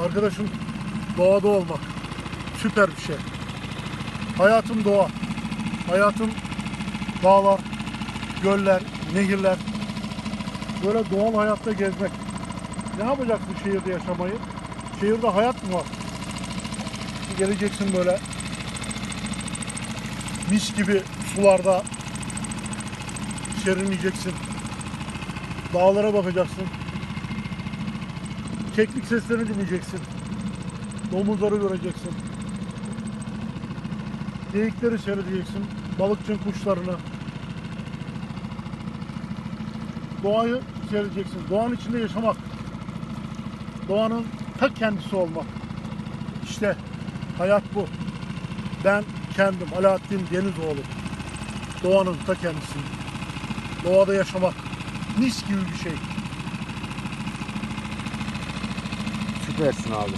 Arkadaşım doğada olmak süper bir şey. Hayatım doğa. Hayatım dağlar, göller, nehirler. Böyle doğal hayatta gezmek. Ne yapacaksın şehirde yaşamayı? Şehirde hayat mı var? Geleceksin böyle mis gibi sularda serinleyeceksin. Dağlara bakacaksın. Keklik seslerini dinleyeceksin. Domuzları göreceksin. Geyikleri seyredeceksin. Balıkçın kuşlarını. Doğayı seyredeceksin. Doğanın içinde yaşamak. Doğanın ta kendisi olmak. İşte hayat bu. Ben kendim Alaaddin Denizoğlu. Doğanın ta kendisiyim. Doğada yaşamak mis gibi bir şey. Süpersin abi.